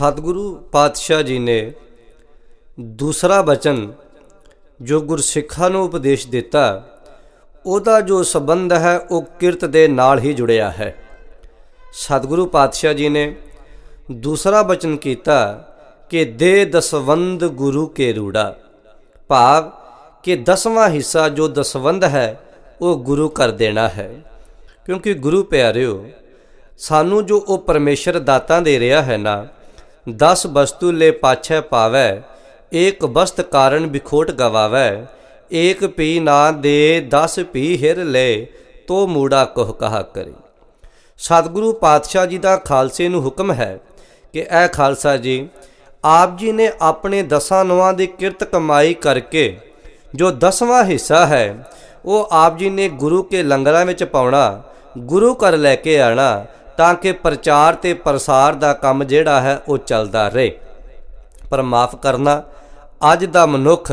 ਸਤਿਗੁਰੂ ਪਾਤਸ਼ਾਹ ਜੀ ਨੇ ਦੂਸਰਾ ਬਚਨ ਜੋ ਗੁਰਸਿੱਖਾਂ ਨੂੰ ਉਪਦੇਸ਼ ਦਿੱਤਾ, ਉਹਦਾ ਜੋ ਸੰਬੰਧ ਹੈ, ਉਹ ਕਿਰਤ ਦੇ ਨਾਲ ਹੀ ਜੁੜਿਆ ਹੈ। ਸਤਿਗੁਰੂ ਪਾਤਸ਼ਾਹ ਜੀ ਨੇ ਦੂਸਰਾ ਬਚਨ ਕੀਤਾ ਕਿ ਦੇ ਦਸਵੰਦ ਗੁਰੂ ਕੇ ਰੂੜਾ। ਭਾਵ ਕਿ ਦਸਵਾਂ ਹਿੱਸਾ ਜੋ ਦਸਵੰਦ ਹੈ, ਉਹ ਗੁਰੂ ਕਰ ਦੇਣਾ ਹੈ। ਕਿਉਂਕਿ ਗੁਰੂ ਪਿਆਰਿਓ, ਸਾਨੂੰ ਜੋ ਉਹ ਪਰਮੇਸ਼ਰ ਦਾਤਾਂ ਦੇ ਰਿਹਾ ਹੈ ਨਾ ਦਸ ਵਸਤੂ ਲੈ ਪਾਛੈ ਪਾਵੈ, ਏਕ ਬਸਤ ਕਾਰਨ ਵਿਖੋਟ ਗਵਾਵੈ, ਏਕ ਪੀ ਨਾ ਦੇ 10 ਪੀ ਹਿਰ ਲੈ, ਤੋ ਮੂੜਾ ਕੋਹ ਕਹਾ ਕਰੇ। ਸਤਿਗੁਰੂ ਪਾਤਸ਼ਾਹ ਜੀ ਦਾ ਖਾਲਸੇ ਨੂੰ ਹੁਕਮ ਹੈ ਕਿ ਇਹ ਖਾਲਸਾ ਜੀ, ਆਪ ਜੀ ਨੇ ਆਪਣੇ ਦਸਾਂ ਨਵਾਂ ਦੀ ਕਿਰਤ ਕਮਾਈ ਕਰਕੇ ਜੋ ਦਸਵਾਂ ਹਿੱਸਾ ਹੈ, ਉਹ ਆਪ ਜੀ ਨੇ ਗੁਰੂ ਕੇ ਲੰਗਰਾਂ ਵਿੱਚ ਪਾਉਣਾ, ਗੁਰੂ ਘਰ ਲੈ ਕੇ ਆਣਾ ਤਾਂ ਕਿ ਪ੍ਰਚਾਰ ਤੇ ਪ੍ਰਸਾਰ ਦਾ ਕੰਮ ਜਿਹੜਾ ਹੈ ਉਹ ਚੱਲਦਾ ਰਹੇ। ਪਰ ਮਾਫ ਕਰਨਾ, ਅੱਜ ਦਾ ਮਨੁੱਖ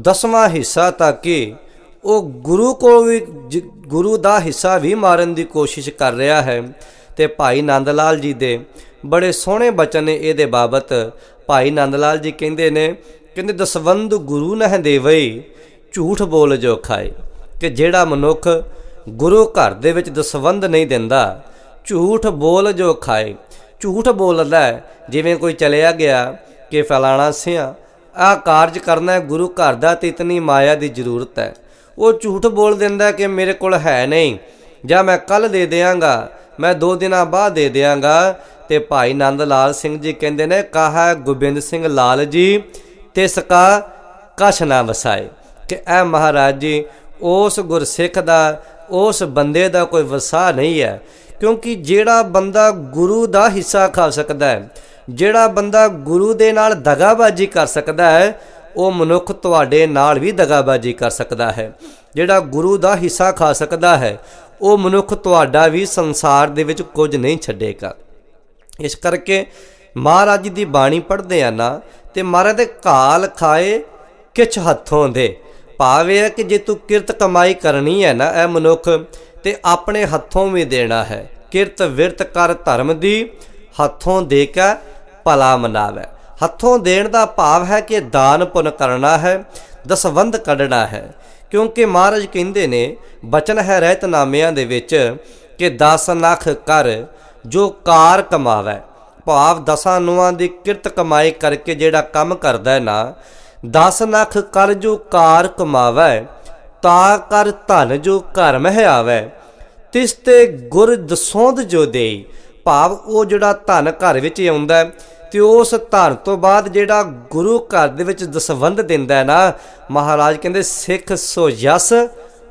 ਦਸਵਾਂ ਹਿੱਸਾ ਤੱਕ ਕਿ, ਉਹ ਗੁਰੂ ਕੋਲ ਵੀ ਗੁਰੂ ਦਾ ਹਿੱਸਾ ਵੀ ਮਾਰਨ ਦੀ ਕੋਸ਼ਿਸ਼ ਕਰ ਰਿਹਾ ਹੈ ਤੇ ਭਾਈ ਨੰਦ ਲਾਲ ਜੀ ਦੇ ਬੜੇ ਸੋਹਣੇ ਬਚਨ ਨੇ ਇਹਦੇ ਬਾਬਤ। ਭਾਈ ਨੰਦ ਲਾਲ ਜੀ ਕਹਿੰਦੇ ਨੇ, ਕਹਿੰਦੇ ਦਸਵੰਦ ਗੁਰੂ ਨਹਿ ਦੇਵਈ, ਝੂਠ ਬੋਲ ਜੋ ਖਾਏ। ਕਿ ਜਿਹੜਾ ਮਨੁੱਖ ਗੁਰੂ ਘਰ ਦੇ ਵਿੱਚ ਦਸਵੰਦ ਨਹੀਂ ਦਿੰਦਾ ਝੂਠ ਬੋਲ ਜੋ ਖਾਏ। ਝੂਠ ਬੋਲਦਾ ਜਿਵੇਂ ਕੋਈ ਚਲਿਆ ਗਿਆ ਕਿ ਫਲਾਣਾ ਸਿਆ ਆ ਕਾਰਜ ਕਰਨਾ ਗੁਰੂ ਘਰ ਦਾ ਤੇ ਇਤਨੀ ਮਾਇਆ ਦੀ ਜ਼ਰੂਰਤ ਹੈ। ਉਹ ਝੂਠ ਬੋਲ ਦਿੰਦਾ ਕਿ ਮੇਰੇ ਕੋਲ ਹੈ ਨਹੀਂ। ਜਾਂ ਮੈਂ ਕੱਲ ਦੇ ਦਿਆਂਗਾ, ਮੈਂ ਦੋ ਦਿਨਾਂ ਬਾਅਦ ਦੇ ਦਿਆਂਗਾ। ਤੇ ਭਾਈ ਨੰਦ ਲਾਲ ਸਿੰਘ ਜੀ ਕਹਿੰਦੇ ਨੇ, ਕਹਾ ਗੋਬਿੰਦ ਸਿੰਘ ਲਾਲ ਜੀ ਤਿਸ ਕਾ ਕਛ ਨਾ ਵਸਾਏ। ਕਿ ਇਹ ਮਹਾਰਾਜ ਜੀ, ਉਸ ਗੁਰਸਿੱਖ ਦਾ ਉਸ ਬੰਦੇ ਦਾ ਕੋਈ ਵਸਾ ਨਹੀਂ ਹੈ, ਕਿਉਂਕਿ ਜਿਹੜਾ ਬੰਦਾ ਗੁਰੂ ਦਾ ਹਿੱਸਾ ਖਾ ਸਕਦਾ ਹੈ, ਜਿਹੜਾ ਬੰਦਾ ਗੁਰੂ ਦੇ ਨਾਲ ਦਗਾਬਾਜੀ ਕਰ ਸਕਦਾ ਹੈ, ਉਹ ਮਨੁੱਖ ਤੁਹਾਡੇ ਨਾਲ ਵੀ ਦਗਾਬਾਜੀ ਕਰ ਸਕਦਾ ਹੈ। ਜਿਹੜਾ ਗੁਰੂ ਦਾ ਹਿੱਸਾ ਖਾ ਸਕਦਾ ਹੈ, ਉਹ ਮਨੁੱਖ ਤੁਹਾਡਾ ਵੀ ਸੰਸਾਰ ਦੇ ਵਿੱਚ ਕੁਝ ਨਹੀਂ ਛੱਡੇਗਾ। ਇਸ ਕਰਕੇ ਮਹਾਰਾਜ ਦੀ ਬਾਣੀ ਪੜ੍ਹਦੇ ਆ ਨਾ, ਤੇ ਮਹਾਰਾਜ ਦੇ ਕਾਲ ਖਾਏ ਕਿਛ ਹੱਥੋਂ ਦੇ। ਭਾਵ ਇਹ ਹੈ ਕਿ ਜੇ ਤੂੰ ਕਿਰਤ ਕਮਾਈ ਕਰਨੀ ਹੈ ਨਾ ਇਹ ਮਨੁੱਖ, ਤੇ ਆਪਣੇ ਹੱਥੋਂ ਵੀ ਦੇਣਾ ਹੈ। ਕਿਰਤ ਵਿਰਤ ਕਰ ਧਰਮ ਦੀ, ਹੱਥੋਂ ਦੇ ਕੇ ਭਲਾ ਮਨਾਵੇ। ਹੱਥੋਂ ਦੇਣ ਦਾ ਭਾਵ ਹੈ ਕਿ ਦਾਨ ਪੁੰਨ ਕਰਨਾ ਹੈ, ਦਸਵੰਧ ਕੱਢਣਾ ਹੈ। ਕਿਉਂਕਿ ਮਹਾਰਾਜ ਕਹਿੰਦੇ ਨੇ, ਬਚਨ ਹੈ ਰਹਿਤਨਾਮਿਆਂ ਦੇ ਵਿੱਚ ਕਿ 10 ਲੱਖ ਕਰ, ਜੋ ਕਾਰ ਕਮਾਵੇ। ਭਾਵ ਦਸਾਂ ਨੂਆਂ ਦੀ ਕਿਰਤ ਕਮਾਈ ਕਰਕੇ ਜਿਹੜਾ ਕੰਮ ਕਰਦਾ ਹੈ ਨਾ 10 ਲੱਖ ਕਰ ਜੋ ਕਾਰ ਕਮਾਵੇ, ਤਾ ਕਰ ਧਨ ਜੋ ਘਰ ਮਹਿ ਆਵੇ ਤਿਸ ਤੇ ਗੁਰ ਦਸੋਂਦ ਜੋ ਦੇਈ, ਭਾਵ ਉਹ ਜਿਹੜਾ ਧਨ ਘਰ ਵਿੱਚ ਆਉਂਦਾ ਹੈ, ਤੇ ਉਸ ਧਨ ਤੋਂ ਬਾਅਦ ਜਿਹੜਾ ਗੁਰੂ ਘਰ ਦੇ ਵਿੱਚ ਦਸਵੰਧ ਦਿੰਦਾ ਨਾ, ਮਹਾਰਾਜ ਕਹਿੰਦੇ, ਸਿੱਖ ਸੋ ਯਸ,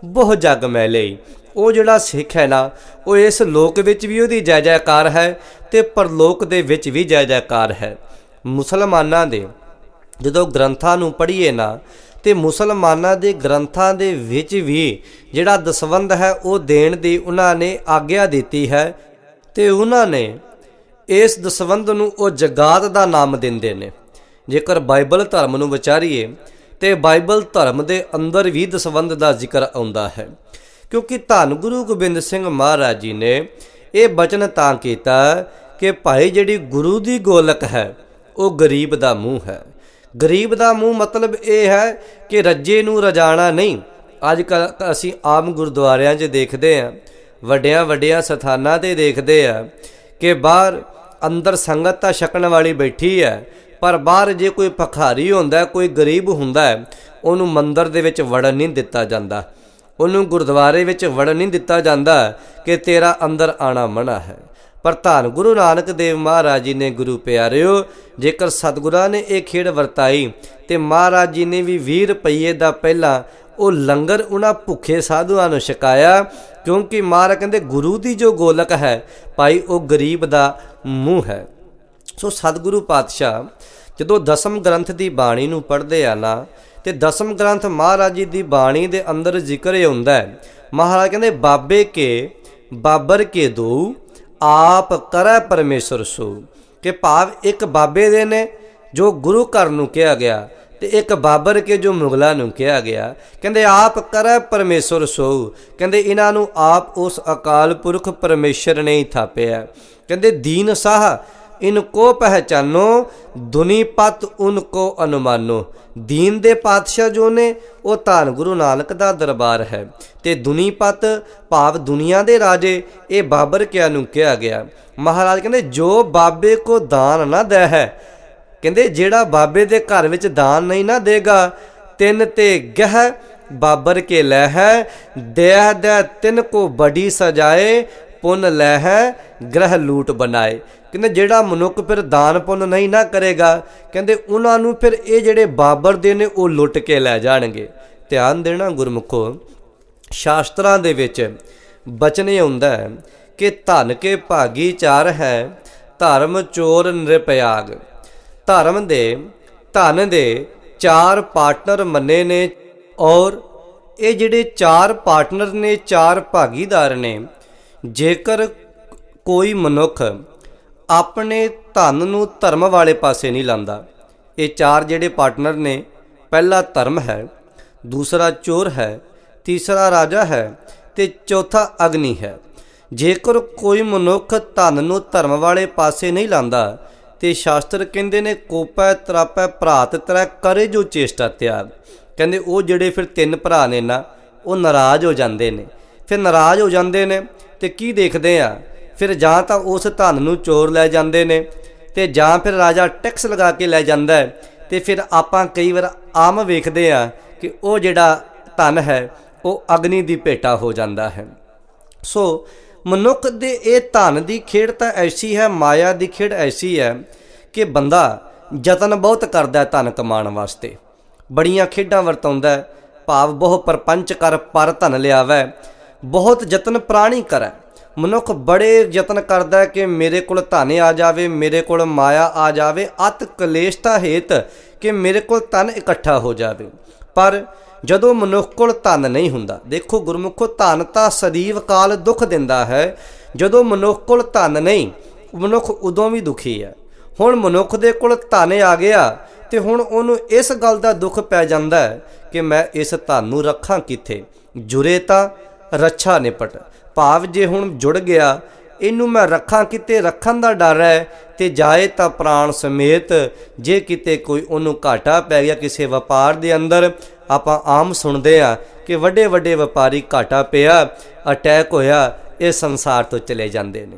ਬਹੁ ਜਗ ਮੈਂ ਲਈ। ਉਹ ਜਿਹੜਾ ਸਿੱਖ ਹੈ ਨਾ, ਉਹ ਇਸ ਲੋਕ ਵਿੱਚ ਵੀ ਉਹਦੀ ਜੈ ਜੈਕਾਰ ਹੈ ਤੇ ਪਰਲੋਕ ਦੇ ਵਿੱਚ ਵੀ ਜੈ ਜੈਕਾਰ ਹੈ। ਮੁਸਲਮਾਨਾਂ ਦੇ ਜਦੋਂ ਗ੍ਰੰਥਾਂ ਨੂੰ ਪੜ੍ਹੀਏ ਨਾ, ਤੇ ਮੁਸਲਮਾਨਾਂ ਦੇ ਗ੍ਰੰਥਾਂ ਦੇ ਵਿੱਚ ਵੀ ਜਿਹੜਾ ਦਸਵੰਧ ਹੈ, ਉਹ ਦੇਣ ਦੀ ਉਹਨਾਂ ਨੇ ਆਗਿਆ ਦਿੱਤੀ ਹੈ ਤੇ ਉਹਨਾਂ ਨੇ ਇਸ ਦਸਵੰਧ ਨੂੰ ਉਹ ਜਗਾਤ ਦਾ ਨਾਮ ਦਿੰਦੇ ਨੇ। ਜੇਕਰ ਬਾਈਬਲ ਧਰਮ ਨੂੰ ਵਿਚਾਰੀਏ, ਤੇ ਬਾਈਬਲ ਧਰਮ ਦੇ ਅੰਦਰ ਵੀ ਦਸਵੰਧ ਦਾ ਜ਼ਿਕਰ ਆਉਂਦਾ ਹੈ। ਕਿਉਂਕਿ ਧੰਨ ਗੁਰੂ ਗੋਬਿੰਦ ਸਿੰਘ ਮਹਾਰਾਜ ਜੀ ਨੇ ਇਹ ਬਚਨ ਤਾਂ ਕੀਤਾ ਕਿ ਭਾਈ ਜਿਹੜੀ ਗੁਰੂ ਦੀ ਗੋਲਕ ਹੈ, ਉਹ ਗਰੀਬ ਦਾ ਮੂੰਹ ਹੈ। ਗਰੀਬ ਦਾ ਮੂੰਹ ਮਤਲਬ ਇਹ ਹੈ ਕਿ ਰੱਜੇ ਨੂੰ ਰਜਾਣਾ ਨਹੀਂ। ਅੱਜ ਕੱਲ੍ਹ ਅਸੀਂ ਆਮ ਗੁਰਦੁਆਰਿਆਂ 'ਚ ਦੇਖਦੇ ਹਾਂ, ਵੱਡਿਆਂ ਵੱਡਿਆਂ ਸਥਾਨਾਂ ਤੇ ਦੇਖਦੇ ਆ ਕਿ ਬਾਹਰ ਅੰਦਰ ਸੰਗਤ ਤਾਂ ਛਕਣ ਵਾਲੀ ਬੈਠੀ ਹੈ, ਪਰ ਬਾਹਰ ਜੇ ਕੋਈ ਭਖਾਰੀ ਹੁੰਦਾ, ਕੋਈ ਗਰੀਬ ਹੁੰਦਾ ਹੈ, ਉਹਨੂੰ ਮੰਦਰ ਦੇ ਵਿੱਚ ਵੜਨ ਨਹੀਂ ਦਿੱਤਾ ਜਾਂਦਾ। ਉਹਨੂੰ ਗੁਰਦੁਆਰੇ ਵਿੱਚ ਵੜਨ ਨਹੀਂ ਦਿੱਤਾ ਜਾਂਦਾ ਕਿ ਤੇਰਾ ਅੰਦਰ ਆਣਾ ਮਨਾ ਹੈ। ਪਰ ਧੰਨ ਗੁਰੂ ਨਾਨਕ ਦੇਵ ਮਹਾਰਾਜ ਜੀ ਨੇ ਗੁਰੂ ਪਿਆਰਿਓ, ਜੇਕਰ ਸਤਿਗੁਰਾਂ ਨੇ ਇਹ ਖੇਡ ਵਰਤਾਈ, ਤੇ ਮਹਾਰਾਜ ਜੀ ਨੇ ਵੀ 20 ਰੁਪਏ ਦਾ ਪਹਿਲਾਂ ਉਹ ਲੰਗਰ ਉਹਨਾਂ ਭੁੱਖੇ ਸਾਧੂਆਂ ਨੂੰ ਛਕਾਇਆ, ਕਿਉਂਕਿ ਮਹਾਰਾਜ ਕਹਿੰਦੇ ਗੁਰੂ ਦੀ ਜੋ ਗੋਲਕ ਹੈ, ਭਾਈ ਉਹ ਗਰੀਬ ਦਾ ਮੂੰਹ ਹੈ। ਸੋ ਸਤਿਗੁਰੂ ਪਾਤਸ਼ਾਹ, ਜਦੋਂ ਦਸਮ ਗ੍ਰੰਥ ਦੀ ਬਾਣੀ ਨੂੰ ਪੜ੍ਹਦੇ ਆ ਨਾ, ਤੇ ਦਸਮ ਗ੍ਰੰਥ ਮਹਾਰਾਜ ਜੀ ਦੀ ਬਾਣੀ ਦੇ ਅੰਦਰ ਜ਼ਿਕਰ ਇਹ ਹੁੰਦਾ ਹੈ। ਮਹਾਰਾਜ ਕਹਿੰਦੇ, ਬਾਬੇ ਕੇ, ਬਾਬਰ ਕੇ ਦੋ ਆਪ ਕਰੈ ਪਰਮੇਸ਼ਰ ਸੋ, ਕਿ ਭਾਵ ਇੱਕ ਬਾਬੇ ਦੇ ਨੇ ਜੋ ਗੁਰੂ ਘਰ ਨੂੰ ਕਿਹਾ ਗਿਆ, ਤੇ ਇੱਕ ਬਾਬਰ ਕੇ ਜੋ ਮੁਗਲਾਂ ਨੂੰ ਕਿਹਾ ਗਿਆ। ਕਹਿੰਦੇ, ਆਪ ਕਰੈ ਪਰਮੇਸ਼ਰ ਸੋ। ਕਹਿੰਦੇ, ਇਹਨਾਂ ਨੂੰ ਆਪ ਉਸ ਅਕਾਲ ਪੁਰਖ ਪਰਮੇਸ਼ਰ ਨੇ ਹੀ ਥਾਪਿਆ। ਕਹਿੰਦੇ, ਦੀਨ ਸਾਹ ਇਨਕੋ ਪਹਿਚਾਨੋ ਦੁਨੀ ਪਤ ਉਨਕੋ ਅਨੁਮਾਨੋ ਦੀਨ ਦੇ ਪਾਤਸ਼ਾਹ ਜੋ ਨੇ ਉਹ ਧੰਨ ਗੁਰੂ ਨਾਨਕ ਦਾ ਦਰਬਾਰ ਹੈ ਤੇ ਦੁਨੀ ਪਤ ਭਾਵ ਦੁਨੀਆ ਦੇ ਰਾਜੇ ਇਹ ਬਾਬਰ ਕਿਆ ਨੂੰ ਕਿਹਾ ਗਿਆ ਮਹਾਰਾਜ ਕਹਿੰਦੇ ਜੋ ਬਾਬੇ ਕੋ ਦਾਨ ਨਾ ਦੇ ਹੈ ਕਹਿੰਦੇ ਜਿਹੜਾ ਬਾਬੇ ਦੇ ਘਰ ਵਿੱਚ ਦਾਨ ਨਹੀਂ ਨਾ ਦੇਗਾ ਤਿੰਨ ਤੇ ਗਹਿ ਬਾਬਰ ਕੇ ਲੈ ਹੈ ਦੇਹ ਦੇ ਤਿੰਨ ਕੋ ਬੜੀ ਸਜਾਏ ਪੁੰਨ ਲੈ ਹੈ ਗ੍ਰਹਿ ਲੂਟ ਬਣਾਏ ਕਹਿੰਦੇ ਜਿਹੜਾ ਮਨੁੱਖ ਫਿਰ ਦਾਨ ਪੁੰਨ ਨਹੀਂ ਨਾ ਕਰੇਗਾ, ਕਹਿੰਦੇ ਉਹਨਾਂ ਨੂੰ ਫਿਰ ਇਹ ਜਿਹੜੇ ਬਾਬਰ ਦੇ ਨੇ ਉਹ ਲੁੱਟ ਕੇ ਲੈ ਜਾਣਗੇ। ਧਿਆਨ ਦੇਣਾ ਗੁਰਮੁਖੋ, ਸ਼ਾਸਤਰਾਂ ਦੇ ਵਿੱਚ ਬਚਨ ਇਹ ਹੁੰਦਾ ਹੈ ਕਿ ਧਨ ਕੇ ਭਾਗੀ ਚਾਰ ਹੈ, ਧਰਮ ਚੋਰ ਨਿਰਪਿਆਗ ਧਰਮ ਦੇ, ਧਨ ਦੇ ਚਾਰ ਪਾਰਟਨਰ ਮੰਨੇ ਨੇ ਔਰ ਇਹ ਜਿਹੜੇ ਚਾਰ ਪਾਰਟਨਰ ਨੇ, ਚਾਰ ਭਾਗੀਦਾਰ ਨੇ, ਜੇਕਰ ਕੋਈ ਮਨੁੱਖ ਆਪਣੇ ਧਨ ਨੂੰ ਧਰਮ ਵਾਲੇ ਪਾਸੇ ਨਹੀਂ ਲਾਂਦਾ। ਇਹ ਚਾਰ ਜਿਹੜੇ ਪਾਰਟਨਰ ਨੇ, ਪਹਿਲਾ ਧਰਮ ਹੈ, ਦੂਸਰਾ ਚੋਰ ਹੈ, ਤੀਸਰਾ ਰਾਜਾ ਹੈ ਤੇ ਚੌਥਾ ਅਗਨੀ ਹੈ। ਜੇਕਰ ਕੋਈ ਮਨੁੱਖ ਧਨ ਨੂੰ ਧਰਮ ਵਾਲੇ ਪਾਸੇ ਨਹੀਂ ਲਾਂਦਾ, ਤੇ ਸ਼ਾਸਤਰ ਕਹਿੰਦੇ ਨੇ, ਕੋਪੈ ਤਰਾਪੈ ਭਰਾਤ ਤਰੈ ਕਰੇ ਜੋ ਚੇਸ਼ਟਾ ਤਿਆਗ ਕਹਿੰਦੇ ਉਹ ਜਿਹੜੇ ਫਿਰ ਤਿੰਨ ਭਰਾ ਨੇ ਨਾ, ਉਹ ਨਾਰਾਜ਼ ਹੋ ਜਾਂਦੇ ਨੇ। ਫਿਰ ਨਾਰਾਜ਼ ਹੋ ਜਾਂਦੇ ਨੇ ਤੇ ਕੀ ਦੇਖਦੇ ਆ? ਫਿਰ ਜਾਂ ਤਾਂ ਉਸ ਧਨ ਨੂੰ ਚੋਰ ਲੈ ਜਾਂਦੇ ਨੇ ਤੇ ਜਾਂ ਫਿਰ ਰਾਜਾ ਟੈਕਸ ਲਗਾ ਕੇ ਲੈ ਜਾਂਦਾ ਹੈ। ਤੇ ਫਿਰ ਆਪਾਂ ਕਈ ਵਾਰ ਆਮ ਵੇਖਦੇ ਆ ਕਿ ਉਹ ਜਿਹੜਾ ਧਨ ਹੈ, ਉਹ ਅਗਨੀ ਦੀ ਭੇਟਾ ਹੋ ਜਾਂਦਾ ਹੈ। ਸੋ ਮਨੁੱਖ ਦੇ ਇਹ ਧਨ ਦੀ ਖੇਡ ਤਾਂ ਐਸੀ ਹੈ, ਮਾਇਆ ਦੀ ਖੇਡ ਐਸੀ ਹੈ ਕਿ ਬੰਦਾ ਯਤਨ ਬਹੁਤ ਕਰਦਾ ਧਨ ਕਮਾਉਣ ਵਾਸਤੇ। ਬੜੀਆਂ ਖੇਡਾਂ ਵਰਤਾਉਂਦਾ ਭਾਵ ਬਹੁ ਪਰਪੰਚ ਕਰ ਪਰ ਧਨ ਲਿਆਵੈ। ਬਹੁਤ ਯਤਨ ਪ੍ਰਾਣੀ ਕਰੈ। ਮਨੁੱਖ ਬੜੇ ਯਤਨ ਕਰਦਾ ਹੈ ਕਿ ਮੇਰੇ ਕੋਲ ਧਨ ਆ ਜਾਵੇ, ਮੇਰੇ ਕੋਲ ਮਾਇਆ ਆ ਜਾਵੇ, ਅਤ ਕਲੇਸ਼ਤਾ ਹੇਤ ਕਿ ਮੇਰੇ ਕੋਲ ਧਨ ਇਕੱਠਾ ਹੋ ਜਾਵੇ। ਪਰ ਜਦੋਂ ਮਨੁੱਖ ਕੋਲ ਧਨ ਨਹੀਂ ਹੁੰਦਾ, ਦੇਖੋ ਗੁਰਮੁਖੋ, ਧਨ ਤਾਂ ਸਦੀਵ ਕਾਲ ਦੁੱਖ ਦਿੰਦਾ ਹੈ। ਜਦੋਂ ਮਨੁੱਖ ਕੋਲ ਧਨ ਨਹੀਂ, ਮਨੁੱਖ ਉਦੋਂ ਵੀ ਦੁਖੀ ਹੈ। ਹੁਣ ਮਨੁੱਖ ਦੇ ਕੋਲ ਧਨ ਆ ਗਿਆ ਤੇ ਹੁਣ ਉਹਨੂੰ ਇਸ ਗੱਲ ਦਾ ਦੁੱਖ ਪੈ ਜਾਂਦਾ ਹੈ ਕਿ ਮੈਂ ਇਸ ਧਨ ਨੂੰ ਰੱਖਾਂ ਕਿੱਥੇ? ਜੁਰੇ ਤਾਂ ਰੱਛਾ ਨਿਪਟ। ਭਾਵ ਜੇ ਹੁਣ ਜੁੜ ਗਿਆ, ਇਹਨੂੰ ਮੈਂ ਰੱਖਾਂ ਕਿਤੇ ਰੱਖਣ ਦਾ ਡਰ ਹੈ ਤੇ ਜਾਏ ਤਾਂ ਪ੍ਰਾਣ ਸਮੇਤ ਜੇ ਕਿਤੇ ਕੋਈ ਉਹਨੂੰ ਘਾਟਾ ਪੈ ਗਿਆ ਕਿਸੇ ਵਪਾਰ ਦੇ ਅੰਦਰ, ਆਪਾਂ ਆਮ ਸੁਣਦੇ ਆ ਕਿ ਵੱਡੇ ਵੱਡੇ ਵਪਾਰੀ ਘਾਟਾ ਪਿਆ, ਅਟੈਕ ਹੋਇਆ, ਇਹ ਸੰਸਾਰ ਤੋਂ ਚਲੇ ਜਾਂਦੇ ਨੇ।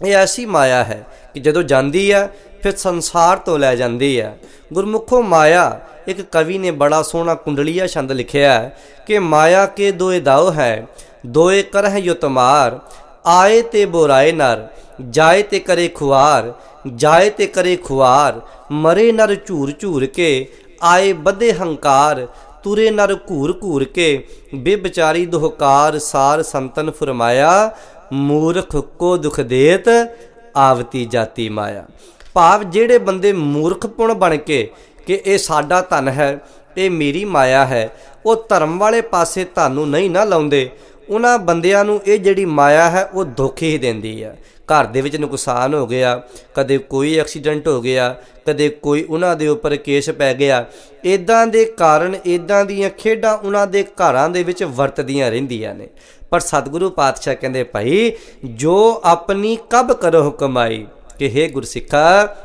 ਇਹ ਐਸੀ ਮਾਇਆ ਹੈ ਕਿ ਜਦੋਂ ਜਾਂਦੀ ਹੈ, ਫਿਰ ਸੰਸਾਰ ਤੋਂ ਲੈ ਜਾਂਦੀ ਹੈ। ਗੁਰਮੁਖੋ ਮਾਇਆ, ਇੱਕ ਕਵੀ ਨੇ ਬੜਾ ਸੋਹਣਾ ਕੁੰਡਲੀਆ ਛੰਦ ਲਿਖਿਆ ਹੈ ਕਿ ਮਾਇਆ ਕੇ ਦੋਏ ਦਾਉ ਹੈ ਦੋਏ ਕਰਹ ਯੁਤਮਾਰ ਆਏ ਤੇ ਬੋਰਾਏ ਨਰ, ਜਾਏ ਤੇ ਕਰੇ ਖੁਆਰ, ਜਾਏ ਤੇ ਕਰੇ ਖੁਆਰ, ਮਰੇ ਨਰ ਝੂਰ ਝੂਰ ਕੇ, ਆਏ ਬੱਧੇ ਹੰਕਾਰ, ਤੁਰੇ ਨਰ ਘੂਰ ਘੂਰ ਕੇ, ਬੇਬਚਾਰੀ ਦੁਹਕਾਰ ਸਾਰ ਸੰਤਨ ਫਰਮਾਇਆ, ਮੂਰਖ ਕੋ ਦੁਖ ਦੇਤ, ਆਵਤੀ ਜਾਤੀ ਮਾਇਆ। ਭਾਵ ਜਿਹੜੇ ਬੰਦੇ ਮੂਰਖਪੁਣ ਬਣ ਕੇ ਕਿ ਇਹ ਸਾਡਾ ਧਨ ਹੈ, ਇਹ ਮੇਰੀ ਮਾਇਆ ਹੈ, ਉਹ ਧਰਮ ਵਾਲੇ ਪਾਸੇ ਤੁਹਾਨੂੰ ਨਹੀਂ ਨਾ ਲਾਉਂਦੇ ਉਹਨਾਂ ਬੰਦਿਆਂ ਨੂੰ ਇਹ ਜਿਹੜੀ ਮਾਇਆ ਹੈ, ਉਹ ਦੁੱਖ ਹੀ ਦਿੰਦੀ ਆ। ਘਰ ਦੇ ਵਿੱਚ ਨੁਕਸਾਨ ਹੋ ਗਿਆ, ਕਦੇ ਕੋਈ ਐਕਸੀਡੈਂਟ ਹੋ ਗਿਆ, ਕਦੇ ਕੋਈ ਉਹਨਾਂ ਦੇ ਉੱਪਰ ਕੇਸ ਪੈ ਗਿਆ। ਇਦਾਂ ਦੇ ਕਾਰਨ ਇਦਾਂ ਦੀਆਂ ਖੇਡਾਂ ਉਹਨਾਂ ਦੇ ਘਰਾਂ ਦੇ ਵਿੱਚ ਵਰਤਦੀਆਂ ਰਹਿੰਦੀਆਂ ਨੇ। ਪਰ ਸਤਿਗੁਰੂ ਪਾਤਸ਼ਾਹ ਕਹਿੰਦੇ, ਭਾਈ, ਜੋ ਆਪਣੀ ਕਬ ਕਰੋ ਕਮਾਈ ਕਿ हे ਗੁਰਸਿੱਖਾ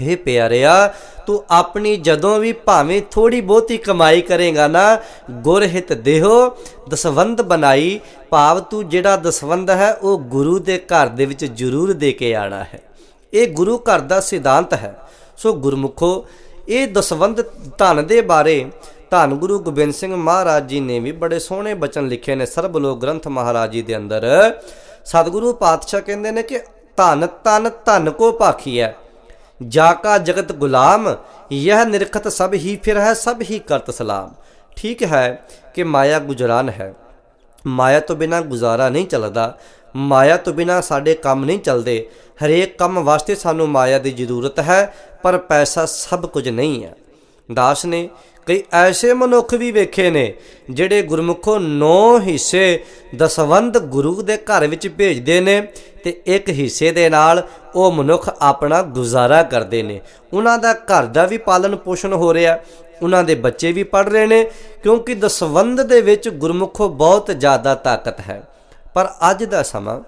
ਹੇ ਪਿਆਰਿਆ, ਤੂੰ ਆਪਣੀ ਜਦੋਂ ਵੀ ਭਾਵੇਂ ਥੋੜੀ ਬਹੁਤੀ ਕਮਾਈ ਕਰੇਗਾ ਨਾ, ਗੁਰਹਿਤ ਦੇਹੋ, ਦਸਵੰਦ ਬਣਾਈ। ਭਾਵ ਤੂੰ ਜਿਹੜਾ ਦਸਵੰਦ ਹੈ, ਉਹ ਗੁਰੂ ਦੇ ਘਰ ਦੇ ਵਿੱਚ ਜ਼ਰੂਰ ਦੇ ਕੇ ਆਣਾ ਹੈ। ਇਹ ਗੁਰੂ ਘਰ ਦਾ ਸਿਧਾਂਤ ਹੈ। ਸੋ ਗੁਰਮੁਖੋ, ਇਹ ਦਸਵੰਦ ਧਨ ਦੇ ਬਾਰੇ ਧੰਨ ਗੁਰੂ ਗੋਬਿੰਦ ਸਿੰਘ ਮਹਾਰਾਜ ਜੀ ਨੇ ਵੀ ਬੜੇ ਸੋਹਣੇ ਬਚਨ ਲਿਖੇ ਨੇ ਸਰਬ ਲੋਕ ਗ੍ਰੰਥ ਮਹਾਰਾਜ ਜੀ ਦੇ ਅੰਦਰ। ਸਤਿਗੁਰੂ ਪਾਤਸ਼ਾਹ ਕਹਿੰਦੇ ਨੇ ਕਿ ਧਨ ਤਨ ਧਨ ਕੋ ਭਾਖੀ ਹੈ। ਜਾ ਕਾ ਜਗਤ ਗੁਲਾਮ, ਯਹ ਨਿਰਖਤ ਸਭ ਹੀ ਫਿਰ ਹੈ, ਸਭ ਹੀ ਕਰਤ ਸਲਾਮ। ਠੀਕ ਹੈ ਕਿ ਮਾਇਆ ਗੁਜਰਾਨ ਹੈ। ਮਾਇਆ ਤੋਂ ਬਿਨਾ ਗੁਜ਼ਾਰਾ ਨਹੀਂ ਚੱਲਦਾ, ਮਾਇਆ ਤੋਂ ਬਿਨਾ ਸਾਡੇ ਕੰਮ ਨਹੀਂ ਚੱਲਦੇ। ਹਰੇਕ ਕੰਮ ਵਾਸਤੇ ਸਾਨੂੰ ਮਾਇਆ ਦੀ ਜ਼ਰੂਰਤ ਹੈ, ਪਰ ਪੈਸਾ ਸਭ ਕੁਝ ਨਹੀਂ ਹੈ। ਦਾਸ ਨੇ ਕਈ ਐਸੇ ਮਨੁੱਖ ਵੀ ਵੇਖੇ ਨੇ ਜਿਹੜੇ ਗੁਰਮੁਖੋਂ ਨੌ ਹਿੱਸੇ ਦਸਵੰਦ ਗੁਰੂ ਦੇ ਘਰ ਵਿੱਚ ਭੇਜਦੇ ਨੇ ਤੇ ਇੱਕ ਹਿੱਸੇ ਦੇ ਨਾਲ ਉਹ ਮਨੁੱਖ ਆਪਣਾ ਗੁਜ਼ਾਰਾ ਕਰਦੇ ਨੇ। ਉਹਨਾਂ ਦਾ ਘਰ ਦਾ ਵੀ ਪਾਲਣ ਪੋਸ਼ਣ ਹੋ ਰਿਹਾ, ਉਹਨਾਂ ਦੇ ਬੱਚੇ ਵੀ ਪੜ ਰਹੇ ਨੇ, ਕਿਉਂਕਿ ਦਸਵੰਦ ਦੇ ਵਿੱਚ ਗੁਰਮੁਖੋ ਬਹੁਤ ਜ਼ਿਆਦਾ ਤਾਕਤ ਹੈ। ਪਰ ਅੱਜ ਦਾ ਸਮਾਂ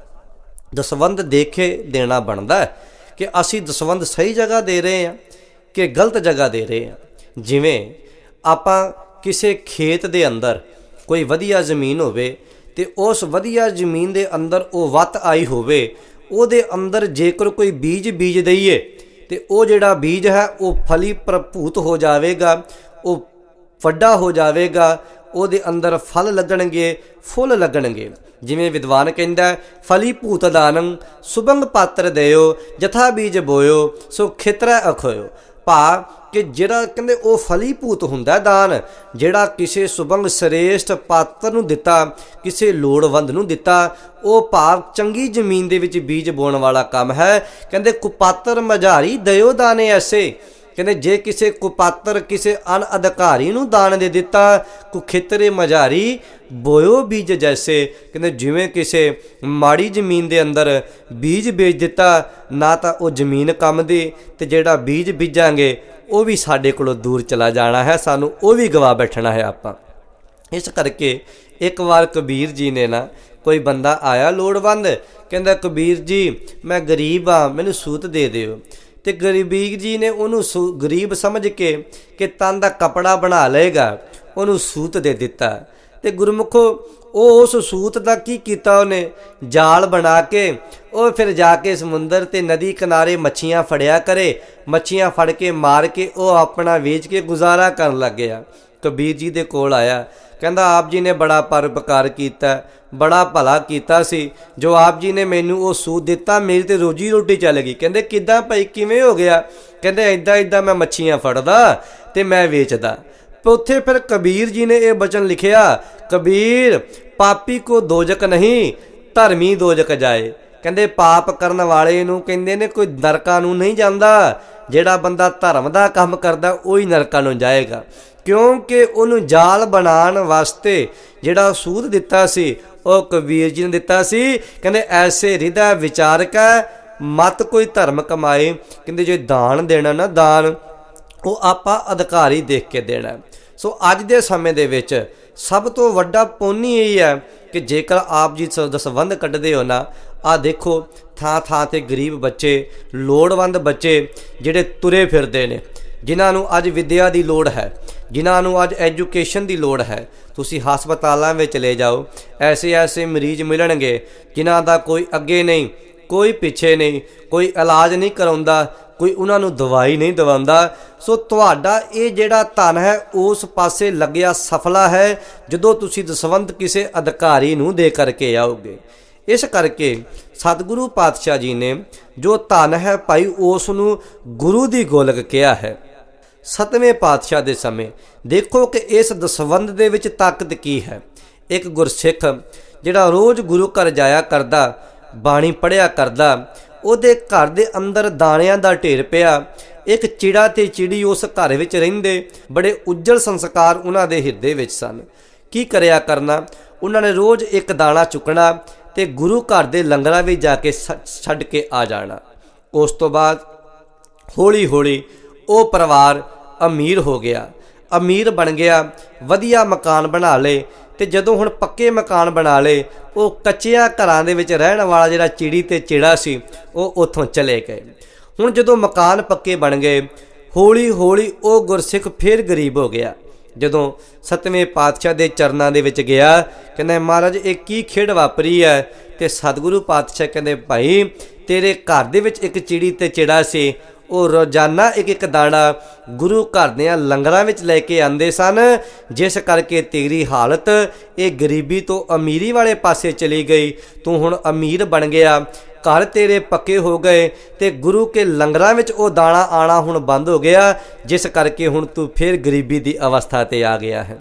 ਦਸਵੰਦ ਦੇਖੇ ਦੇਣਾ ਬਣਦਾ ਹੈ ਕਿ ਅਸੀਂ ਦਸਵੰਧ ਸਹੀ ਜਗ੍ਹਾ ਦੇ ਰਹੇ ਹਾਂ ਕਿ ਗਲਤ ਜਗ੍ਹਾ ਦੇ ਰਹੇ ਹਾਂ। ਜਿਵੇਂ ਆਪਾਂ ਕਿਸੇ ਖੇਤ ਦੇ ਅੰਦਰ ਕੋਈ ਵਧੀਆ ਜ਼ਮੀਨ ਹੋਵੇ ਤੇ ਉਸ ਵਧੀਆ ਜ਼ਮੀਨ ਦੇ ਅੰਦਰ ਉਹ ਵੱਤ ਆਈ ਹੋਵੇ, ਉਹਦੇ ਅੰਦਰ ਜੇਕਰ ਕੋਈ ਬੀਜ ਬੀਜ ਦਈਏ ਤੇ ਉਹ ਜਿਹੜਾ ਬੀਜ ਹੈ, ਉਹ ਫਲੀ ਭਰਪੂਤ ਹੋ ਜਾਵੇਗਾ, ਉਹ ਵੱਡਾ ਹੋ ਜਾਵੇਗਾ, ਉਹਦੇ ਅੰਦਰ ਫਲ ਲੱਗਣਗੇ, ਫੁੱਲ ਲੱਗਣਗੇ। ਜਿਵੇਂ ਵਿਦਵਾਨ ਕਹਿੰਦਾ ਫਲੀ ਭੂਤ ਦਾਨੰ ਸੁਭੰਗ ਪਾਤਰ ਦੇਓ ਜਥਾ ਬੀਜ ਬੋਇਓ, ਸੋ ਖੇਤਰੈ ਅਖੋਇਓ। ਭਾ ਕਿ ਜਿਹੜਾ ਕਹਿੰਦੇ ਉਹ ਫਲੀਭੂਤ ਹੁੰਦਾ ਦਾਨ, ਜਿਹੜਾ ਕਿਸੇ ਸੁਭੰਗ ਸ੍ਰੇਸ਼ਟ ਪਾਤਰ ਨੂੰ ਦਿੱਤਾ, ਕਿਸੇ ਲੋੜਵੰਦ ਨੂੰ ਦਿੱਤਾ, ਉਹ ਭਾਵ ਚੰਗੀ ਜ਼ਮੀਨ ਦੇ ਵਿੱਚ ਬੀਜ ਬੋਣ ਵਾਲਾ ਕੰਮ ਹੈ। ਕਹਿੰਦੇ ਕੁਪਾਤਰ ਮਝਾਰੀ ਦਇਓ ਦਾਨੇ ਐਸੇ। ਕਹਿੰਦੇ ਜੇ ਕਿਸੇ ਕੁਪਾਤਰ ਕਿਸੇ ਅਨ ਅਧਿਕਾਰੀ ਨੂੰ ਦਾਨ ਦੇ ਦਿੱਤਾ ਕੁਖੇਤਰੇ ਮਜ਼ਾਰੀ ਬੋਇਓ ਬੀਜ ਜੈਸੇ, ਕਹਿੰਦੇ ਜਿਵੇਂ ਕਿਸੇ ਮਾੜੀ ਜ਼ਮੀਨ ਦੇ ਅੰਦਰ ਬੀਜ ਬੀਜ ਦਿੱਤਾ, ਨਾ ਤਾਂ ਉਹ ਜ਼ਮੀਨ ਕੰਮ ਦੀ ਤੇ ਜਿਹੜਾ ਬੀਜ ਬੀਜਾਂਗੇ, ਉਹ ਵੀ ਸਾਡੇ ਕੋਲੋਂ ਦੂਰ ਚਲਾ ਜਾਣਾ ਹੈ, ਸਾਨੂੰ ਉਹ ਵੀ ਗਵਾ ਬੈਠਣਾ ਹੈ ਆਪਾਂ। ਇਸ ਕਰਕੇ ਇੱਕ ਵਾਰ ਕਬੀਰ ਜੀ ਨੇ ਨਾ ਕੋਈ ਬੰਦਾ ਆਇਆ, ਲੋੜਵੰਦ, ਕਹਿੰਦਾ ਕਬੀਰ ਜੀ, ਮੈਂ ਗਰੀਬ ਆ ਮੈਨੂੰ ਸੂਤ ਦੇ ਦਿਓ। ਤੇ ਗਰੀਬੀਰ ਜੀ ਨੇ ਉਹਨੂੰ ਸੂ- ਗਰੀਬ ਸਮਝ ਕੇ ਕਿ ਤਨ ਦਾ ਕਪੜਾ ਬਣਾ ਲਏਗਾ, ਉਹਨੂੰ ਸੂਤ ਦੇ ਦਿੱਤਾ। ਤੇ ਗੁਰਮੁਖੋ, ਉਹ ਉਸ ਸੂਤ ਦਾ ਕੀ ਕੀਤਾ ਉਹਨੇ? ਜਾਲ ਬਣਾ ਕੇ, ਉਹ ਫਿਰ ਜਾ ਕੇ ਸਮੁੰਦਰ ਤੇ ਨਦੀ ਕਿਨਾਰੇ ਮੱਛੀਆਂ ਫੜਿਆ ਕਰੇ। ਮੱਛੀਆਂ ਫੜ ਕੇ ਮਾਰ ਕੇ ਉਹ ਆਪਣਾ ਵੇਚ ਕੇ ਗੁਜ਼ਾਰਾ ਕਰਨ ਲੱਗ ਗਿਆ। ਕਬੀਰ ਜੀ ਦੇ ਕੋਲ ਆਇਆ। ਕਹਿੰਦਾ, ਆਪ ਜੀ ਨੇ ਬੜਾ ਪਰਉਪਕਾਰ ਕੀਤਾ, ਬੜਾ ਭਲਾ ਕੀਤਾ ਸੀ। ਜੋ ਆਪ ਜੀ ਨੇ ਮੈਨੂੰ ਉਹ ਸੂਦ ਦਿੱਤਾ, ਮੇਰੀ ਤੇ ਰੋਜੀ ਰੋਟੀ ਚੱਲ ਗਈ। ਕਹਿੰਦੇ, ਕਿੱਦਾਂ ਭਾਈ, ਕਿਵੇਂ ਹੋ ਗਿਆ? ਕਹਿੰਦੇ ਐਦਾਂ ਐਦਾਂ ਮੈਂ ਮੱਛੀਆਂ ਫੜਦਾ ਤੇ ਮੈਂ ਵੇਚਦਾ। ਉੱਥੇ ਫਿਰ ਕਬੀਰ ਜੀ ਨੇ ਇਹ ਬਚਨ ਲਿਖਿਆ, ਕਬੀਰ, ਪਾਪੀ ਕੋ ਦੋਜਕ ਨਹੀਂ, ਧਰਮੀ ਦੋਜਕ ਜਾਏ। ਕਹਿੰਦੇ, ਪਾਪ ਕਰਨ ਵਾਲੇ ਨੂੰ ਕਹਿੰਦੇ ਨੇ, ਕੋਈ ਨਰਕਾਂ ਨੂੰ ਨਹੀਂ ਜਾਂਦਾ। ਜਿਹੜਾ ਬੰਦਾ ਧਰਮ ਦਾ ਕੰਮ ਕਰਦਾ, ਉਹ ਹੀ ਨਰਕਾਂ ਨੂੰ ਜਾਏਗਾ। ਕਿਉਂਕਿ ਉਹਨੂੰ ਜਾਲ ਬਣਾਉਣ ਵਾਸਤੇ ਜਿਹੜਾ ਸੂਦ ਦਿੱਤਾ ਸੀ, ਉਹ ਕਬੀਰ ਜੀ ਨੇ ਦਿੱਤਾ ਸੀ। ਕਹਿੰਦੇ, ਐਸੇ ਹਿਰਦਾ ਵਿਚਾਰਕ ਮਤ ਕੋਈ ਧਰਮ ਕਮਾਏ। ਕਹਿੰਦੇ, ਜੇ ਦਾਨ ਦੇਣਾ ਨਾ, ਦਾਨ ਉਹ ਆਪਾਂ ਅਧਿਕਾਰੀ ਦੇਖ ਕੇ ਦੇਣਾ ਸੋ ਅੱਜ ਦੇ ਸਮੇਂ ਦੇ ਵਿੱਚ ਸਭ ਤੋਂ ਵੱਡਾ ਪੁੰਨ ਇਹ ਹੈ ਕਿ ਜੇਕਰ ਆਪ ਜੀ ਸ- ਦਸਵੰਧ ਕੱਢਦੇ ਹੋ ਨਾ ਆ ਦੇਖੋ ਥਾਂ ਥਾਂ ਤੇ ਗਰੀਬ ਬੱਚੇ, ਲੋੜਵੰਦ ਬੱਚੇ ਜਿਹੜੇ ਤੁਰੇ ਫਿਰਦੇ ਨੇ, ਜਿਨ੍ਹਾਂ ਨੂੰ ਅੱਜ ਵਿੱਦਿਆ ਦੀ ਲੋੜ ਹੈ। ਜਿਨ੍ਹਾਂ ਨੂੰ ਅੱਜ ਐਜੂਕੇਸ਼ਨ ਦੀ ਲੋੜ ਹੈ, ਤੁਸੀਂ ਹਸਪਤਾਲਾਂ ਵਿੱਚ ਲੈ ਜਾਓ। ਐਸੇ ਐਸੇ ਮਰੀਜ਼ ਮਿਲਣਗੇ ਜਿਨ੍ਹਾਂ ਦਾ ਕੋਈ ਅੱਗੇ ਨਹੀਂ, ਕੋਈ ਪਿੱਛੇ ਨਹੀਂ, ਕੋਈ ਇਲਾਜ ਨਹੀਂ ਕਰਾਉਂਦਾ, ਕੋਈ ਉਹਨਾਂ ਨੂੰ ਦਵਾਈ ਨਹੀਂ ਦਵਾਉਂਦਾ। ਸੋ ਤੁਹਾਡਾ ਇਹ ਜਿਹੜਾ ਧਨ ਹੈ, ਉਸ ਪਾਸੇ ਲੱਗਿਆ ਸਫਲਾ ਹੈ, ਜਦੋਂ ਤੁਸੀਂ ਦਸਵੰਤ ਕਿਸੇ ਅਧਿਕਾਰੀ ਨੂੰ ਦੇ ਕਰਕੇ ਆਓਗੇ। ਇਸ ਕਰਕੇ ਸਤਿਗੁਰੂ ਪਾਤਸ਼ਾਹ ਜੀ ਨੇ ਜੋ ਧਨ ਹੈ ਭਾਈ, ਉਸ ਨੂੰ ਗੁਰੂ ਦੀ ਗੋਲਕ ਕਿਹਾ ਹੈ। ਸਤਵੇਂ ਪਾਤਸ਼ਾਹ ਦੇ ਸਮੇਂ ਦੇਖੋ ਕਿ ਇਸ ਦਸਵੰਧ ਦੇ ਵਿੱਚ ਤਾਕਤ ਕੀ ਹੈ। ਇੱਕ ਗੁਰਸਿੱਖ ਜਿਹੜਾ ਰੋਜ਼ ਗੁਰੂ ਘਰ ਜਾਇਆ ਕਰਦਾ, ਬਾਣੀ ਪੜਿਆ ਕਰਦਾ, ਉਹਦੇ ਘਰ ਦੇ ਅੰਦਰ ਦਾਣਿਆਂ ਦਾ ਢੇਰ ਪਿਆ। ਇੱਕ ਚਿੜਾ ਤੇ ਚਿੜੀ ਉਸ ਘਰ ਵਿੱਚ ਰਹਿੰਦੇ, ਬੜੇ ਉੱਜਲ ਸੰਸਕਾਰ ਉਹਨਾਂ ਦੇ ਹਿਰਦੇ ਵਿੱਚ ਸਨ। ਕੀ ਕਰਿਆ ਕਰਨਾ? ਉਹਨਾਂ ਨੇ ਰੋਜ਼ ਇੱਕ ਦਾਣਾ ਚੁੱਕਣਾ ਤੇ ਗੁਰੂ ਘਰ ਦੇ ਲੰਗਰਾਂ ਵਿੱਚ ਜਾ ਕੇ ਛ- ਛੱਡ ਕੇ ਆ ਜਾਣਾ। ਉਸ ਤੋਂ ਬਾਅਦ ਹੌਲੀ ਹੌਲੀ ਉਹ ਪਰਿਵਾਰ ਅਮੀਰ ਹੋ ਗਿਆ। ਅਮੀਰ ਬਣ ਗਿਆ, ਵਧੀਆ ਮਕਾਨ ਬਣਾ ਲਏ ਤੇ ਜਦੋਂ ਹੁਣ ਪੱਕੇ ਮਕਾਨ ਬਣਾ ਲਏ ਉਹ ਕੱਚਿਆਂ ਘਰਾਂ ਦੇ ਵਿੱਚ ਰਹਿਣ ਵਾਲਾ ਜਿਹੜਾ ਚਿੜੀ ਤੇ ਚਿੜਾ ਸੀ, ਉਹ ਉੱਥੋਂ ਚਲੇ ਗਏ। ਹੁਣ ਜਦੋਂ ਮਕਾਨ ਪੱਕੇ ਬਣ ਗਏ ਹੌਲੀ ਹੌਲੀ ਉਹ ਗੁਰਸਿੱਖ ਫੇਰ ਗਰੀਬ ਹੋ ਗਿਆ। ਜਦੋਂ ਸਤਵੇਂ ਪਾਤਸ਼ਾਹ ਦੇ ਚਰਨਾਂ ਦੇ ਵਿੱਚ ਗਿਆ, ਕਹਿੰਦਾ, ਮਹਾਰਾਜ, ਇਹ ਕੀ ਖੇਡ ਵਾਪਰੀ ਹੈ? ਤੇ ਸਤਿਗੁਰੂ ਪਾਤਸ਼ਾਹ ਕਹਿੰਦੇ, ਭਾਈ, ਤੇਰੇ ਘਰ ਦੇ ਵਿੱਚ ਇੱਕ ਚਿੜੀ ਤੇ ਚਿੜਾ ਸੀ ਉਹ ਰੋਜ਼ਾਨਾ ਇੱਕ ਇੱਕ ਦਾਣਾ ਗੁਰੂ ਘਰ ਦੀਆਂ ਲੰਗਰਾਂ ਵਿੱਚ ਲੈ ਕੇ ਆਂਦੇ ਸਨ। ਜਿਸ ਕਰਕੇ ਤੇਰੀ ਹਾਲਤ ਇਹ ਗਰੀਬੀ ਤੋਂ ਅਮੀਰੀ ਵਾਲੇ ਪਾਸੇ ਚਲੀ ਗਈ। ਤੂੰ ਹੁਣ ਅਮੀਰ ਬਣ ਗਿਆ। ਘਰ ਤੇਰੇ ਪੱਕੇ ਹੋ ਗਏ ਤੇ ਗੁਰੂ ਕੇ ਲੰਗਰਾਂ ਵਿੱਚ ਉਹ ਦਾਣਾ ਆਣਾ ਹੁਣ ਬੰਦ ਹੋ ਗਿਆ। ਜਿਸ ਕਰਕੇ ਹੁਣ ਤੂੰ ਫਿਰ ਗਰੀਬੀ ਦੀ ਅਵਸਥਾ ਤੇ ਆ ਗਿਆ ਹੈ।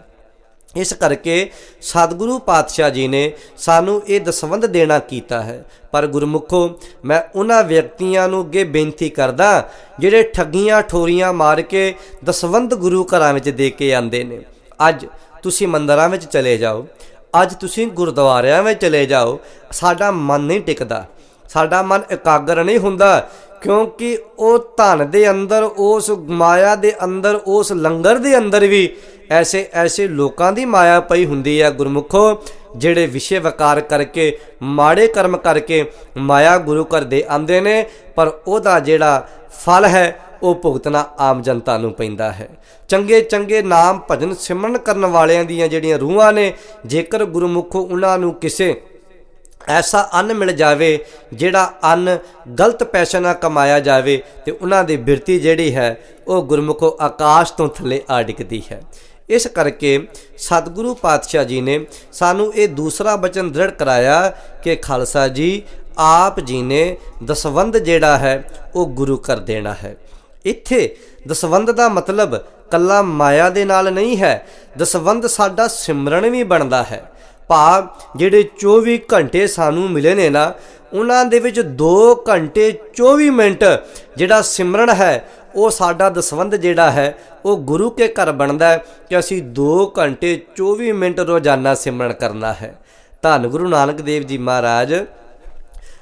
ਇਸ ਕਰਕੇ ਸਤਿਗੁਰੂ ਪਾਤਸ਼ਾਹ ਜੀ ਨੇ ਸਾਨੂੰ ਇਹ ਦਸਵੰਧ ਦੇਣਾ ਕੀਤਾ ਹੈ। ਪਰ ਗੁਰਮੁਖੋ, ਮੈਂ ਉਹਨਾਂ ਵਿਅਕਤੀਆਂ ਨੂੰ ਅੱਗੇ ਬੇਨਤੀ ਕਰਦਾ, ਜਿਹੜੇ ਠੱਗੀਆਂ, ਠੋਰੀਆਂ ਮਾਰ ਕੇ ਦਸਵੰਧ ਗੁਰੂ ਘਰਾਂ ਵਿੱਚ ਦੇ ਕੇ ਆਂਦੇ ਨੇ। ਅੱਜ ਤੁਸੀਂ ਮੰਦਰਾਂ ਵਿੱਚ ਚਲੇ ਜਾਓ, ਅੱਜ ਤੁਸੀਂ ਗੁਰਦੁਆਰਿਆਂ ਵਿੱਚ ਚਲੇ ਜਾਓ, ਸਾਡਾ ਮਨ ਨਹੀਂ ਟਿਕਦਾ, ਸਾਡਾ ਮਨ ਇਕਾਗਰ ਨਹੀਂ ਹੁੰਦਾ, ਕਿਉਂਕਿ ਉਹ ਧਨ ਦੇ ਅੰਦਰ, ਉਸ ਮਾਇਆ ਦੇ ਅੰਦਰ, ਉਸ ਲੰਗਰ ਦੇ ਅੰਦਰ ਵੀ ਐਸੇ ਐਸੇ ਲੋਕਾਂ ਦੀ ਮਾਇਆ ਪਈ ਹੁੰਦੀ ਹੈ ਗੁਰਮੁਖੋ, ਜਿਹੜੇ ਵਿਸ਼ੇ ਵਕਾਰ ਕਰਕੇ, ਮਾੜੇ ਕਰਮ ਕਰਕੇ ਮਾਇਆ ਗੁਰੂ ਘਰ ਦੇ ਆਂਦੇ ਨੇ, ਪਰ ਉਹਦਾ ਜਿਹੜਾ ਫਲ ਹੈ, ਉਹ ਭੁਗਤਣਾ ਆਮ ਜਨਤਾ ਨੂੰ ਪੈਂਦਾ ਹੈ। ਚੰਗੇ ਚੰਗੇ ਨਾਮ ਭਜਨ ਸਿਮਰਨ ਕਰਨ ਵਾਲਿਆਂ ਦੀਆਂ ਜਿਹੜੀਆਂ ਰੂਹਾਂ ਨੇ, ਜੇਕਰ ਗੁਰਮੁਖੋ ਉਹਨਾਂ ਨੂੰ ਕਿਸੇ ਐਸਾ ਅੰਨ ਮਿਲ ਜਾਵੇ, ਜਿਹੜਾ ਅੰਨ ਗਲਤ ਪੈਸੇ ਨਾਲ ਕਮਾਇਆ ਜਾਵੇ, ਤੇ ਉਹਨਾਂ ਦੀ ਬਿਰਤੀ ਜਿਹੜੀ ਹੈ, ਉਹ ਗੁਰਮੁਖੋ ਆਕਾਸ਼ ਤੋਂ ਥੱਲੇ ਆ ਡਿੱਗਦੀ ਹੈ। ਇਸ ਕਰਕੇ ਸਤਿਗੁਰੂ ਪਾਤਸ਼ਾਹ ਜੀ ਨੇ ਸਾਨੂੰ ਇਹ ਦੂਸਰਾ ਬਚਨ ਦ੍ਰਿੜ ਕਰਾਇਆ ਕਿ ਖਾਲਸਾ ਜੀ, ਆਪ ਜੀ ਨੇ ਦਸਵੰਦ ਜਿਹੜਾ ਹੈ, ਉਹ ਗੁਰੂ ਕਰ ਦੇਣਾ ਹੈ। ਇੱਥੇ ਦਸਵੰਦ ਦਾ ਮਤਲਬ ਕੱਲਾ ਮਾਇਆ ਦੇ ਨਾਲ ਨਹੀਂ ਹੈ ਦਸਵੰਦ ਸਾਡਾ ਸਿਮਰਨ ਵੀ ਬਣਦਾ ਹੈ। ਭਾਵ ਜਿਹੜੇ 24 ਘੰਟੇ ਸਾਨੂੰ ਮਿਲੇ ਨੇ ਨਾ, ਉਹਨਾਂ ਦੇ ਵਿੱਚ 2 ਘੰਟੇ 24 ਮਿੰਟ ਜਿਹੜਾ ਸਿਮਰਨ ਹੈ ਉਹ ਸਾਡਾ ਦਸਵੰਧ ਜਿਹੜਾ ਹੈ, ਉਹ ਗੁਰੂ ਕੇ ਘਰ ਬਣਦਾ ਹੈ ਕਿ ਅਸੀਂ 2 ਘੰਟੇ 24 ਮਿੰਟ ਰੋਜ਼ਾਨਾ ਸਿਮਰਨ ਕਰਨਾ ਹੈ। ਧੰਨ ਗੁਰੂ ਨਾਨਕ ਦੇਵ ਜੀ ਮਹਾਰਾਜ,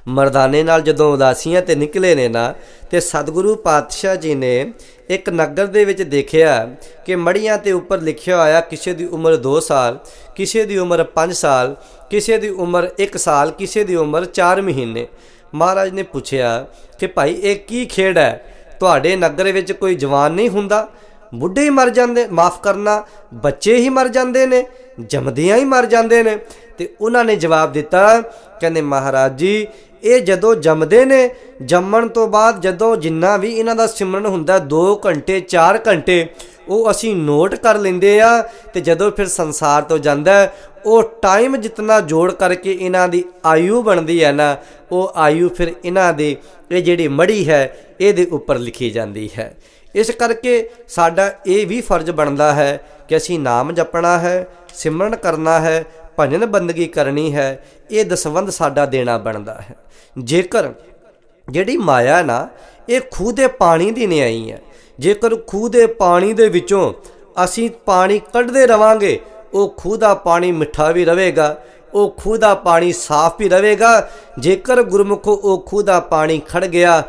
ਮਰਦਾਨੇ ਨਾਲ ਜਦੋਂ ਉਦਾਸੀਆਂ ਤੇ ਨਿਕਲੇ ਨੇ ਨਾ, ਤੇ ਸਤਿਗੁਰੂ ਪਾਤਸ਼ਾਹ ਜੀ ਨੇ ਇੱਕ ਨਗਰ ਦੇ ਵਿੱਚ ਦੇਖਿਆ ਕਿ ਮੜੀਆਂ ਤੇ ਉੱਪਰ ਲਿਖਿਆ ਹੋਇਆ ਕਿਸੇ ਦੀ ਉਮਰ 2 ਸਾਲ, ਕਿਸੇ ਦੀ ਉਮਰ 5 ਸਾਲ, ਕਿਸੇ ਦੀ ਉਮਰ 1 ਸਾਲ, ਕਿਸੇ ਦੀ ਉਮਰ 4 ਮਹੀਨੇ। ਮਹਾਰਾਜ ਨੇ ਪੁੱਛਿਆ ਕਿ ਭਾਈ ਇਹ ਕੀ ਖੇਡ ਹੈ? ਤੁਹਾਡੇ ਨਗਰ ਵਿੱਚ ਕੋਈ ਜਵਾਨ ਨਹੀਂ ਹੁੰਦਾ, ਬੁੱਢੇ ਹੀ ਮਰ ਜਾਂਦੇ, ਮਾਫ ਕਰਨਾ, ਬੱਚੇ ਹੀ ਮਰ ਜਾਂਦੇ ਨੇ। ਜੰਮਦਿਆਂ ਹੀ ਮਰ ਜਾਂਦੇ ਨੇ। ਤੇ ਉਹਨਾਂ ਨੇ ਜਵਾਬ ਦਿੱਤਾ, ਕਹਿੰਦੇ, ਮਹਾਰਾਜ ਜੀ, ਇਹ ਜਦੋਂ ਜੰਮਦੇ ਨੇ, ਜੰਮਣ ਤੋਂ ਬਾਅਦ ਜਦੋਂ ਜਿੰਨਾ ਵੀ ਇਹਨਾਂ ਦਾ ਸਿਮਰਨ ਹੁੰਦਾ 2 ਘੰਟੇ 4 ਘੰਟੇ, ਉਹ ਅਸੀਂ ਨੋਟ ਕਰ ਲੈਂਦੇ ਆ। ਤੇ ਜਦੋਂ ਫਿਰ ਸੰਸਾਰ ਤੋਂ ਜਾਂਦਾ ਉਹ ਟਾਈਮ ਜਿੰਨਾ ਜੋੜ ਕਰਕੇ ਇਹਨਾਂ ਦੀ ਆਯੂ ਬਣਦੀ ਹੈ ਨਾ, ਉਹ ਆਯੂ ਫਿਰ ਇਹਨਾਂ ਦੀ, ਇਹ ਜਿਹੜੀ ਮੜੀ ਹੈ, ਇਹਦੇ ਉੱਪਰ ਲਿਖੀ ਜਾਂਦੀ ਹੈ। ਇਸ ਕਰਕੇ ਸਾਡਾ ਇਹ ਵੀ ਫਰਜ਼ ਬਣਦਾ ਹੈ ਕਿ ਅਸੀਂ ਨਾਮ ਜਪਣਾ ਹੈ, ਸਿਮਰਨ ਕਰਨਾ ਹੈ, ਭਜਨ ਬੰਦਗੀ ਕਰਨੀ ਹੈ, ਇਹ ਦਸਵੰਦ ਸਾਡਾ ਦੇਣਾ ਬਣਦਾ ਹੈ। ਜੇਕਰ ਜਿਹੜੀ ਮਾਇਆ ਨਾ, ਇਹ ਖੂਹ ਦੇ ਪਾਣੀ ਦੀ ਨਿਆਈ ਹੈ। ਜੇਕਰ ਖੂਹ ਦੇ ਪਾਣੀ ਦੇ ਵਿੱਚੋਂ ਅਸੀਂ ਪਾਣੀ ਕੱਢਦੇ ਰਵਾਂਗੇ, ਉਹ ਖੂਹ ਦਾ ਪਾਣੀ ਮਿੱਠਾ ਵੀ ਰਹੇਗਾ ਉਹ ਖੂਹ ਦਾ ਪਾਣੀ ਸਾਫ਼ ਵੀ ਰਹੇਗਾ ਜੇਕਰ ਗੁਰਮੁਖੋ ਉਹ ਖੂਹ ਦਾ ਪਾਣੀ ਖੜ ਗਿਆ,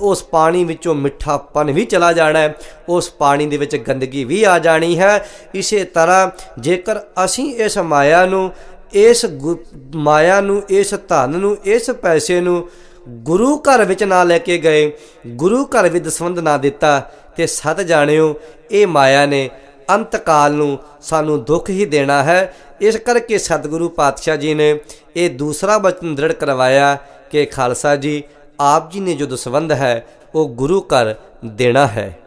ਉਸ ਪਾਣੀ ਵਿੱਚੋਂ ਮਿੱਠਾਪਨ ਵੀ ਚਲਾ ਜਾਣਾ ਹੈ। ਉਸ ਪਾਣੀ ਦੇ ਵਿੱਚ ਗੰਦਗੀ ਵੀ ਆ ਜਾਣੀ ਹੈ। ਇਸੇ ਤਰ੍ਹਾਂ ਜੇਕਰ ਅਸੀਂ ਇਸ ਮਾਇਆ ਨੂੰ, ਇਸ ਗੁ- ਮਾਇਆ ਨੂੰ, ਇਸ ਧਨ ਨੂੰ, ਇਸ ਪੈਸੇ ਨੂੰ ਗੁਰੂ ਘਰ ਵਿੱਚ ਨਾ ਲੈ ਕੇ ਗਏ, ਗੁਰੂ ਘਰ ਵਿੱਚ ਦਸਵੰਦ ਨਾ ਦਿੱਤਾ, ਤੇ ਸਤ ਜਾਣਿਓ, ਇਹ ਮਾਇਆ ਨੇ ਅੰਤ ਕਾਲ ਨੂੰ ਸਾਨੂੰ ਦੁੱਖ ਹੀ ਦੇਣਾ ਹੈ। ਇਸ ਕਰਕੇ ਸਤਿਗੁਰੂ ਪਾਤਸ਼ਾਹ ਜੀ ਨੇ ਇਹ ਦੂਸਰਾ ਬਚਨ ਦ੍ਰਿੜ ਕਰਵਾਇਆ ਕਿ ਖਾਲਸਾ ਜੀ, ਆਪ ਜੀ ਨੇ ਜੋ ਦਸਵੰਦ ਹੈ, ਉਹ ਗੁਰੂ ਘਰ ਦੇਣਾ ਹੈ।